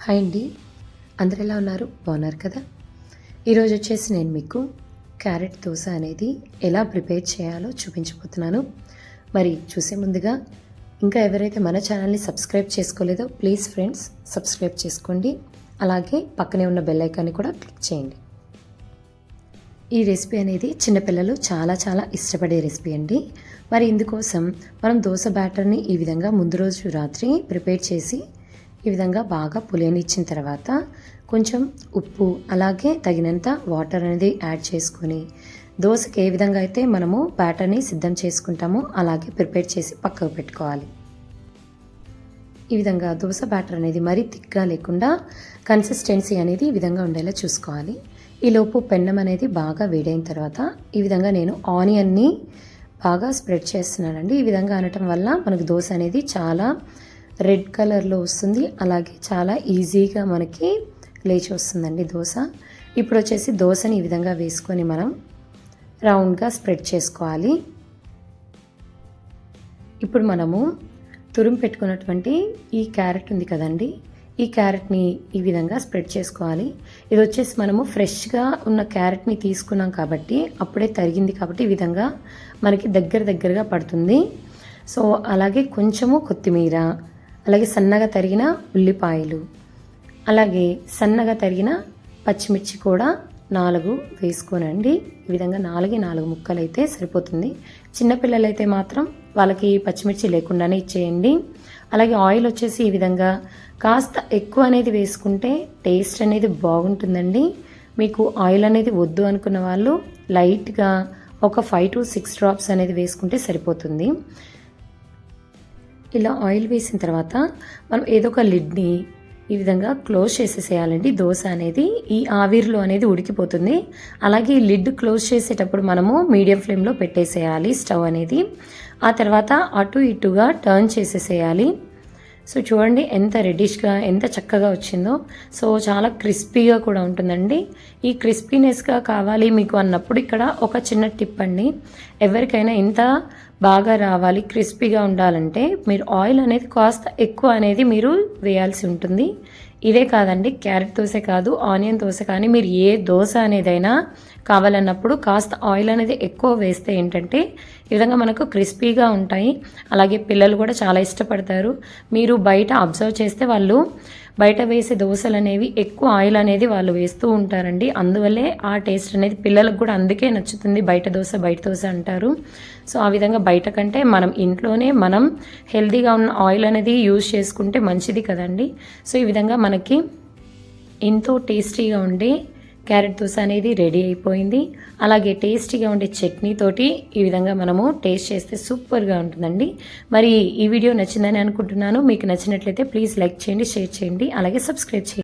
Hi అండి. అందరు ఎలా ఉన్నారు? బాగున్నారు కదా? ఈరోజు వచ్చేసి నేను మీకు క్యారెట్ దోశ అనేది ఎలా ప్రిపేర్ చేయాలో చూపించబోతున్నాను. మరి చూసే ముందుగా ఇంకా ఎవరైతే మన ఛానల్ని సబ్స్క్రైబ్ చేసుకోలేదో ప్లీజ్ ఫ్రెండ్స్ సబ్స్క్రైబ్ చేసుకోండి. అలాగే పక్కనే ఉన్న బెల్ ఐకాన్ని కూడా క్లిక్ చేయండి. ఈ రెసిపీ అనేది చిన్నపిల్లలు చాలా చాలా ఇష్టపడే రెసిపీ అండి. మరి ఇందుకోసం మనం దోశ బ్యాటర్ని ఈ విధంగా ముందు రోజు రాత్రి ప్రిపేర్ చేసి ఈ విధంగా బాగా పులియనిచ్చిన తర్వాత కొంచెం ఉప్పు అలాగే తగినంత వాటర్ అనేది యాడ్ చేసుకొని దోశకి ఏ విధంగా అయితే మనము బ్యాటర్ని సిద్ధం చేసుకుంటామో అలాగే ప్రిపేర్ చేసి పక్కకు పెట్టుకోవాలి. ఈ విధంగా దోశ బ్యాటర్ అనేది మరీ థిక్గా లేకుండా కన్సిస్టెన్సీ అనేది ఈ విధంగా ఉండేలా చూసుకోవాలి. ఈలోపు పెన్నం అనేది బాగా వేడైన తర్వాత ఈ విధంగా నేను ఆనియన్ని బాగా స్ప్రెడ్ చేస్తున్నానండి. ఈ విధంగా అనటం వల్ల మనకు దోశ అనేది చాలా రెడ్ కలర్లో వస్తుంది. అలాగే చాలా ఈజీగా మనకి లేచి వస్తుందండి దోశ. ఇప్పుడు వచ్చేసి దోశని ఈ విధంగా వేసుకొని మనం రౌండ్గా స్ప్రెడ్ చేసుకోవాలి. ఇప్పుడు మనము తురుము పెట్టుకున్నటువంటి ఈ క్యారెట్ ఉంది కదండి. ఈ క్యారెట్ని ఈ విధంగా స్ప్రెడ్ చేసుకోవాలి. ఇది వచ్చేసి మనము ఫ్రెష్గా ఉన్న క్యారెట్ని తీసుకున్నాం కాబట్టి అప్పుడే తరిగింది కాబట్టి ఈ విధంగా మనకి దగ్గర దగ్గరగా పడుతుంది. సో అలాగే కొంచెము కొత్తిమీర అలాగే సన్నగా తరిగిన ఉల్లిపాయలు. అలాగే సన్నగా తరిగిన పచ్చిమిర్చి కూడా నాలుగు వేసుకోనండి. ఈ విధంగా నాలుగే నాలుగు ముక్కలు అయితే సరిపోతుంది చిన్నపిల్లలైతే మాత్రం వాళ్ళకి పచ్చిమిర్చి లేకుండానే ఇచ్చేయండి. అలాగే ఆయిల్ వచ్చేసి ఈ విధంగా కాస్త ఎక్కువ అనేది వేసుకుంటే టేస్ట్ అనేది బాగుంటుందండి. మీకు ఆయిల్ అనేది వద్దు అనుకున్న వాళ్ళు లైట్గా ఒక ఫైవ్ టు సిక్స్ డ్రాప్స్ అనేది వేసుకుంటే సరిపోతుంది. ఇలా ఆయిల్ వేసిన తర్వాత మనం ఏదో ఒక లిడ్ని ఈ విధంగా క్లోజ్ చేసేసేయాలండి. దోశ అనేది ఈ ఆవిరిలో అనేది ఉడికిపోతుంది. అలాగే ఈ లిడ్ క్లోజ్ చేసేటప్పుడు మనము మీడియం ఫ్లేమ్లో పెట్టేసేయాలి స్టవ్ అనేది. ఆ తర్వాత అటు ఇటుగా టర్న్ చేసేసేయాలి. సో చూడండి ఎంత రెడ్డిష్గా ఎంత చక్కగా వచ్చిందో. సో చాలా క్రిస్పీగా కూడా ఉంటుందండి. ఈ క్రిస్పీనెస్గా కావాలి మీకు అన్నప్పుడు ఇక్కడ ఒక చిన్న టిప్ అండి. ఎవరికైనా ఎంత బాగా రావాలి క్రిస్పీగా ఉండాలంటే మీరు ఆయిల్ అనేది కాస్త ఎక్కువ అనేది మీరు వేయాల్సి ఉంటుంది. ఇదే కాదండి క్యారెట్ దోశ కాదు ఆనియన్ దోశ కానీ మీరు ఏ దోశ అనేదైనా కావాలన్నప్పుడు కాస్త ఆయిల్ అనేది ఎక్కువ వేస్తే ఏంటంటే ఈ విధంగా మనకు క్రిస్పీగా ఉంటాయి. అలాగే పిల్లలు కూడా చాలా ఇష్టపడతారు. మీరు బయట అబ్జర్వ్ చేస్తే వాళ్ళు బయట వేసే దోశలు అనేవి ఎక్కువ ఆయిల్ అనేది వాళ్ళు వేస్తూ ఉంటారండి. అందువల్లే ఆ టేస్ట్ అనేది పిల్లలకు కూడా అందుకే నచ్చుతుంది. బయట దోశ బయట దోశ అంటారు. సో ఆ విధంగా బయట కంటే మనం ఇంట్లోనే మనం హెల్తీగా ఉన్న ఆయిల్ అనేది యూజ్ చేసుకుంటే మంచిది కదండి. సో ఈ విధంగా మనకి ఎంతో టేస్టీగా ఉండే క్యారెట్ దోశ అనేది రెడీ అయిపోయింది. అలాగే టేస్టీగా ఉండే చట్నీతోటి ఈ విధంగా మనము టేస్ట్ చేస్తే సూపర్గా ఉంటుందండి. మరి ఈ వీడియో నచ్చిందని అనుకుంటున్నాను. మీకు నచ్చినట్లయితే ప్లీజ్ లైక్ చేయండి షేర్ చేయండి అలాగే సబ్స్క్రైబ్ చేయండి.